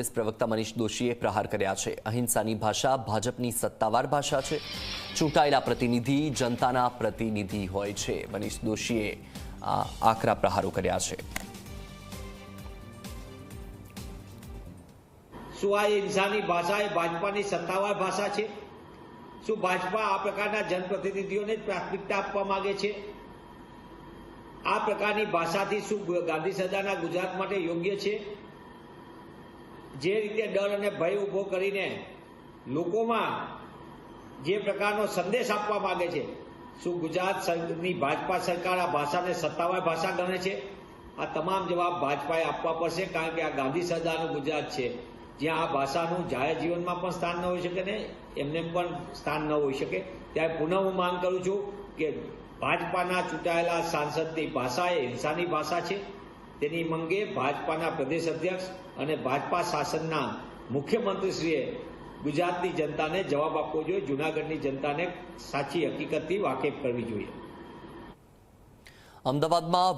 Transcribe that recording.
કોંગ્રેસ પ્રવક્તા મનીષ દોશીએ પ્રહાર કર્યા છે. અહિંસાની ભાષા ભાજપની સત્તાવાર ભાષા છે. ચૂંટાયેલા પ્રતિનિધિ જનતાના પ્રતિનિધિ હોય છે. મનીષ દોશીએ આકરા પ્રહારો કર્યા છે. શું આ હિંસાની ભાષા એ ભાજપાની સત્તાવાર ભાષા છે? શું ભાજપા આ પ્રકારના જનપ્રતિનિધિઓને પ્રાથમિકતા આપવા માંગે છે? આ પ્રકારની ભાષાથી શું ગાંધી સદાના ગુજરાત માટે યોગ્ય છે? જે રીતે ડર અને ભય ઊભો કરીને લોકોમાં જે પ્રકારનો સંદેશ આપવા માંગે છે, શું ગુજરાતની ભાજપા સરકાર આ ભાષાને સત્તાવાર ભાષા ગણે છે? આ તમામ જવાબ ભાજપાએ આપવા પડશે, કારણ કે આ ગાંધી સરદારનું ગુજરાત છે. જ્યાં આ ભાષાનું જાહેર જીવનમાં પણ સ્થાન ન હોઈ શકે ને, એમને પણ સ્થાન ન હોઈ શકે. ત્યારે પુનઃ હું માંગ કરું છું કે ભાજપાના ચૂંટાયેલા સાંસદની ભાષા એ હિંસાની ભાષા છે. તેની મંગે ભાજપાના પ્રદેશ અધ્યક્ષ અને ભાજપા શાસનના મુખ્યમંત્રીશ્રીએ ગુજરાતની જનતાને જવાબ આપવો જોઈએ, જૂનાગઢની જનતાને સાચી હકીકતથી વાકેફ કરવી જોઈએ. અમદાવાદમાં